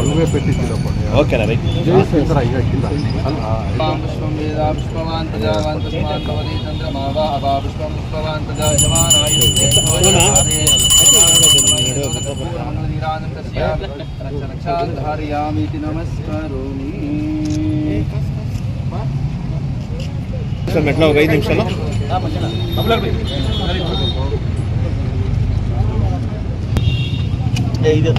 నువ్వే పెట్టించినప్పుడు ఓకేనా right. రక్షాధారయామితి నమస్కరోమి sir మెట్ల ఒక ఐదు నిమిషాలు. ఇది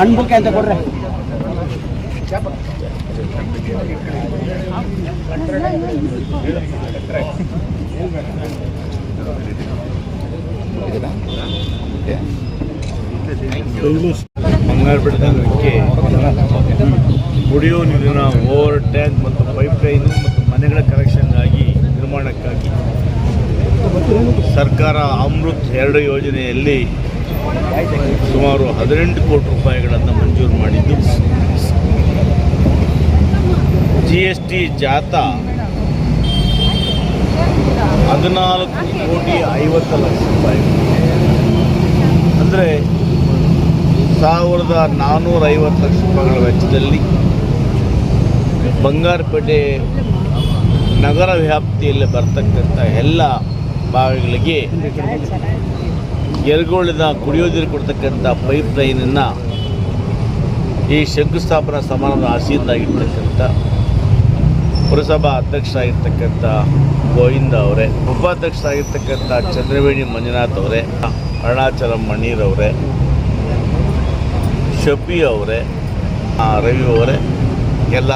ಅನ್ಬುಕ್ಕೆ ಅಂತ ಕೊಡ್ರೆ. ಬಂಗಾರಪೇಟೆ ಕುಡಿಯೋ ನೀರಿನ ಓವರ್ ಟ್ಯಾಂಕ್ ಮತ್ತು ಪೈಪ್ ಲೈನ್ ಮತ್ತು ಮನೆಗಳ ಕನೆಕ್ಷನ್ಗಾಗಿ ನಿರ್ಮಾಣಕ್ಕಾಗಿ. ಸರ್ಕಾರ ಅಮೃತ್ ಎರಡು ಯೋಜನೆಯಲ್ಲಿ ಸುಮಾರು ಹದಿನೆಂಟು ಕೋಟಿ ರೂಪಾಯಿಗಳನ್ನು ಮಂಜೂರು ಮಾಡಿದ್ದು. ಜಿ ಎಸ್ ಟಿ ಜಾಥಾ ಹದಿನಾಲ್ಕು ಕೋಟಿ ಐವತ್ತು ಲಕ್ಷ ರೂಪಾಯಿ. ಅಂದರೆ ಸಾವಿರದ ನಾನ್ನೂರ ಐವತ್ತು ಲಕ್ಷ ರೂಪಾಯಿಗಳ ವೆಚ್ಚದಲ್ಲಿ ಬಂಗಾರಪೇಟೆ ನಗರ ವ್ಯಾಪ್ತಿಯಲ್ಲಿ ಬರ್ತಕ್ಕಂಥ ಎಲ್ಲ ಭಾಗಗಳಿಗೆ ಎರಗೋಳಿನ ಕುಡಿಯೋದಿರು ಕೊಡ್ತಕ್ಕಂಥ ಪೈಪ್ ಲೈನನ್ನು ಈ ಶಂಕುಸ್ಥಾಪನಾ ಸಮಾರಂಭದ ಆಸೆಯಿಂದಾಗಿರ್ತಕ್ಕಂಥ ಪುರಸಭಾ ಅಧ್ಯಕ್ಷರಾಗಿರ್ತಕ್ಕಂಥ ಗೋವಿಂದ ಅವರೇ ಉಪಾಧ್ಯಕ್ಷರಾಗಿರ್ತಕ್ಕಂಥ ಚಂದ್ರವೇಣಿ ಮಂಜುನಾಥ್ ಅವರೇ, ಅರುಣಾಚಲಂ ಮಣ್ಣೀರ್ ಅವರೇ ಶಪಿ ಅವರೇ ರವಿ ಅವರೇ, ಎಲ್ಲ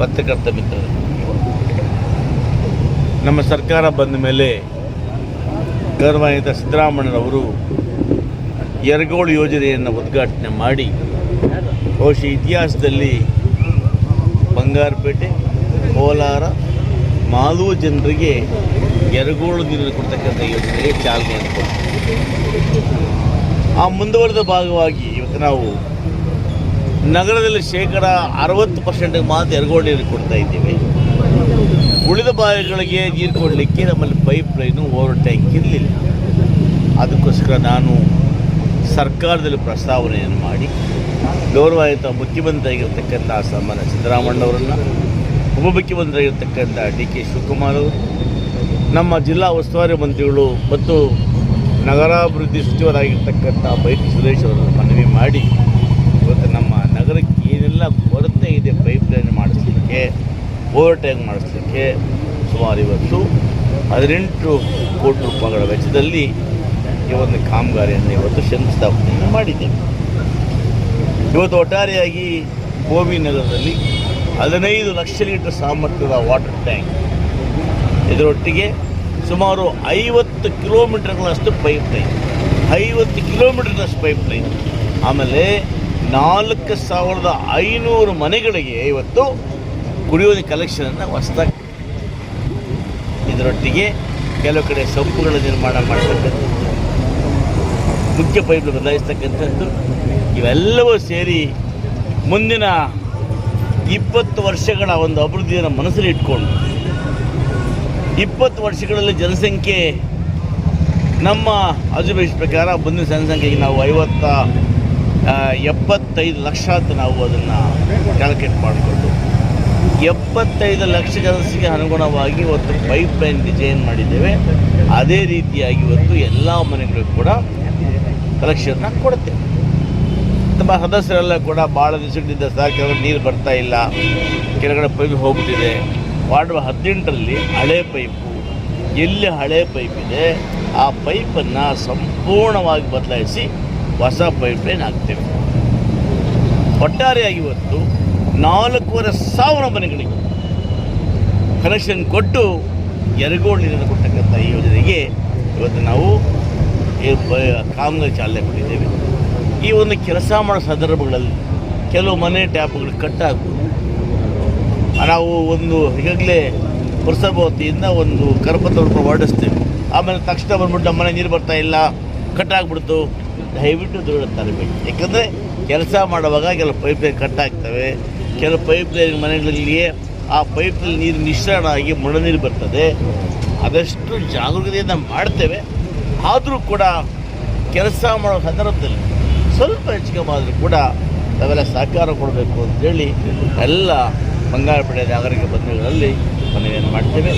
ಪತ್ರಕರ್ತ ಮಿತ್ರರು. ನಮ್ಮ ಸರ್ಕಾರ ಬಂದ ಮೇಲೆ ಗೌರವಾನ್ವಿತ ಸಿದ್ದರಾಮಯ್ಯನವರು ಯರಗೋಳು ಯೋಜನೆಯನ್ನು ಉದ್ಘಾಟನೆ ಮಾಡಿ ಬಹುಶಃ ಇತಿಹಾಸದಲ್ಲಿ ಬಂಗಾರಪೇಟೆ, ಕೋಲಾರ, ಮಾಲೂರು ಜನರಿಗೆ ಎರಗೋಳು ನೀರು ಕೊಡ್ತಕ್ಕಂಥ ಯೋಜನೆಗೆ ಚಾಲನೆಯನ್ನು ಕೊಟ್ಟರು ಆ ಮುಂದುವರೆದ ಭಾಗವಾಗಿ ಇವತ್ತು ನಾವು ನಗರದಲ್ಲಿ ಶೇಕಡ ಅರವತ್ತು ಪರ್ಸೆಂಟ್ಗೆ ಮಾತ್ರ ಎರಗೋಳು ನೀರು ಕೊಡ್ತಾ ಇದ್ದೀವಿ. ಉಳಿದ ಭಾಗಗಳಿಗೆ ನೀರು ಕೊಡಲಿಕ್ಕೆ ನಮ್ಮಲ್ಲಿ ಪೈಪ್ ಲೈನು ಓವರ್ ಟ್ಯಾಂಕ್ ಇರಲಿಲ್ಲ. ಅದಕ್ಕೋಸ್ಕರ ನಾನು ಸರ್ಕಾರದಲ್ಲಿ ಪ್ರಸ್ತಾವನೆಯನ್ನು ಮಾಡಿ ಗೌರವಾಯುತ ಮುಖ್ಯಮಂತ್ರಿ ಆಗಿರ್ತಕ್ಕಂಥ ಸನ್ಮಾನ್ಯ ಸಿದ್ದರಾಮಣ್ಣವರನ್ನು ಉಪಮುಖ್ಯಮಂತ್ರಿಯಾಗಿರ್ತಕ್ಕಂಥ ಡಿ ಕೆ ಶಿವಕುಮಾರ್ ಅವರು, ನಮ್ಮ ಜಿಲ್ಲಾ ಉಸ್ತುವಾರಿ ಮಂತ್ರಿಗಳು ಮತ್ತು ನಗರಾಭಿವೃದ್ಧಿ ಸಚಿವರಾಗಿರ್ತಕ್ಕಂಥ ಬೈಟಿ ಸುರೇಶ್ ಅವರನ್ನು ಮನವಿ ಮಾಡಿ ಇವತ್ತು ನಮ್ಮ ನಗರಕ್ಕೆ ಏನೆಲ್ಲ ಕೊರತೆ ಇದೆ ಪೈಪ್ಲೈನ್ ಮಾಡಿಸ್ಲಿಕ್ಕೆ ಓವರ್ ಟ್ಯಾಂಕ್ ಮಾಡಿಸ್ಲಿಕ್ಕೆ ಸುಮಾರು ಇವತ್ತು ಹದಿನೆಂಟು ಕೋಟಿ ರೂಪಾಯಿಗಳ ವೆಚ್ಚದಲ್ಲಿ ಈ ಒಂದು ಕಾಮಗಾರಿಯನ್ನು ಇವತ್ತು ಶಂಕುಸ್ಥಾಪನೆಯನ್ನು ಮಾಡಿದ್ದೇವೆ ಇವತ್ತು ಒಟ್ಟಾರೆಯಾಗಿ ಗೋಬಿ ನಗರದಲ್ಲಿ ಹದಿನೈದು ಲಕ್ಷ ಲೀಟರ್ ಸಾಮರ್ಥ್ಯದ ವಾಟರ್ ಟ್ಯಾಂಕ್ ಇದರೊಟ್ಟಿಗೆ ಸುಮಾರು ಐವತ್ತು ಕಿಲೋಮೀಟರ್ಗಳಷ್ಟು ಪೈಪ್ ಲೈನ್ ಐವತ್ತು ಕಿಲೋಮೀಟರ್ನಷ್ಟು ಪೈಪ್ ಲೈನ್ ಆಮೇಲೆ ನಾಲ್ಕು ಸಾವಿರದ ಐನೂರು ಮನೆಗಳಿಗೆ ಇವತ್ತು ಕುಡಿಯೋ ಕಲೆಕ್ಷನನ್ನು ಹೊಸದಾಗಿ ಇದರೊಟ್ಟಿಗೆ ಕೆಲವು ಕಡೆ ಸೊಪ್ಪುಗಳ ನಿರ್ಮಾಣ ಮಾಡ್ತಕ್ಕಂಥದ್ದು ಮುಖ್ಯ ಪೈಪ್ಲು ಬದಲಾಯಿಸ್ತಕ್ಕಂಥದ್ದು. ಇವೆಲ್ಲವೂ ಸೇರಿ ಮುಂದಿನ ಇಪ್ಪತ್ತು ವರ್ಷಗಳ ಒಂದು ಅಭಿವೃದ್ಧಿಯನ್ನು ಮನಸ್ಸಲ್ಲಿ ಇಟ್ಕೊಂಡು, ಇಪ್ಪತ್ತು ವರ್ಷಗಳಲ್ಲಿ ಜನಸಂಖ್ಯೆ ನಮ್ಮ ಅಜುಬೇಷ್ ಪ್ರಕಾರ ಮುಂದಿನ ಜನಸಂಖ್ಯೆಗೆ ನಾವು ಐವತ್ತ ಎಪ್ಪತ್ತೈದು ಲಕ್ಷ ಅಂತ ನಾವು ಅದನ್ನು ಕ್ಯಾಲ್ಕುಲೇಟ್ ಮಾಡಿಕೊಂಡು, ಎಪ್ಪತ್ತೈದು ಲಕ್ಷ ಜನಸಂಖ್ಯೆಗೆ ಅನುಗುಣವಾಗಿ ಇವತ್ತು ಪೈಪ್ ಲೈನ್ ಡಿಸೈನ್ ಮಾಡಿದ್ದೇವೆ. ಅದೇ ರೀತಿಯಾಗಿ ಇವತ್ತು ಎಲ್ಲ ಮನೆಗಳಿಗೂ ಕೂಡ ಕಲೆಕ್ಷನ್ನ ಕೊಡುತ್ತೆ. ನಮ್ಮ ಸದಸ್ಯರೆಲ್ಲ ಕೂಡ ಭಾಳ ದಿವಸಗಳಿಂದ ಸಹ ಕೆಲವರು ನೀರು ಬರ್ತಾ ಇಲ್ಲ. ಕೆಳಗಡೆ ಪೈಪ್ ಹೋಗ್ಬಿಟ್ಟಿದೆ ವಾರ್ಡ್ ಹದಿನೆಂಟರಲ್ಲಿ ಹಳೆ ಪೈಪು ಎಲ್ಲಿ ಹಳೆ ಪೈಪ್ ಇದೆ ಆ ಪೈಪನ್ನು ಸಂಪೂರ್ಣವಾಗಿ ಬದಲಾಯಿಸಿ ಹೊಸ ಪೈಪ್ ಲೈನ್ ಹಾಕ್ತೇವೆ. ಒಟ್ಟಾರೆಯಾಗಿ ಇವತ್ತು ನಾಲ್ಕೂವರೆ ಸಾವಿರ ಮನೆಗಳಿಗೆ ಕನೆಕ್ಷನ್ ಕೊಟ್ಟು ಎರಗೋಳು ನೀರನ್ನು ಕೊಟ್ಟಕ್ಕಂಥ ಈ ಯೋಜನೆಗೆ ಇವತ್ತು ನಾವು ಕಾಮಗಾರಿ ಚಾಲನೆ ಕೊಟ್ಟಿದ್ದೇವೆ. ಈ ಒಂದು ಕೆಲಸ ಮಾಡೋ ಸಂದರ್ಭಗಳಲ್ಲಿ ಕೆಲವು ಮನೆ ಟ್ಯಾಪ್ಗಳು ಕಟ್ಟಾಗ್ಬೋದು ನಾವು ಒಂದು ಈಗಾಗಲೇ ಪುರಸಭಾವತಿಯಿಂದ ಒಂದು ಕರಪತ್ರ ಹೊರಡಿಸ್ತೇವೆ. ಆಮೇಲೆ ತಕ್ಷಣ ಬಂದ್ಬಿಟ್ಟು ನಮ್ಮ ಮನೆ ನೀರು ಬರ್ತಾ ಇಲ್ಲ ಕಟ್ಟಾಗ್ಬಿಡ್ತು ದಯವಿಟ್ಟು ದೃಢ ತರಬೇಕು ಯಾಕಂದರೆ ಕೆಲಸ ಮಾಡುವಾಗ ಕೆಲವು ಪೈಪ್ ಲೈನ್ ಕಟ್ಟಾಗ್ತವೆ ಕೆಲವು ಪೈಪ್ ಲೈನ್ ಮನೆಗಳಲ್ಲಿಯೇ ಆ ಪೈಪ್ನಲ್ಲಿ ನೀರು ಮಿಶ್ರಣ ಆಗಿ ಮುಳ ನೀರು ಬರ್ತದೆ. ಆದಷ್ಟು ಜಾಗರೂಕತೆಯಿಂದ ಮಾಡ್ತೇವೆ. ಆದರೂ ಕೂಡ ಕೆಲಸ ಮಾಡೋ ಸಂದರ್ಭದಲ್ಲಿ ಸ್ವಲ್ಪ ಹೆಚ್ಚಿಗೆ ಆದರೂ ಕೂಡ ನಾವೆಲ್ಲ ಸಹಕಾರ ಕೊಡಬೇಕು ಅಂತೇಳಿ ಎಲ್ಲ ಬಂಗಾರಪೇಟೆ ನಾಗರಿಕ ಬಂಧುಗಳಲ್ಲಿ ಮನವಿಯನ್ನು ಮಾಡ್ತೇವೆ.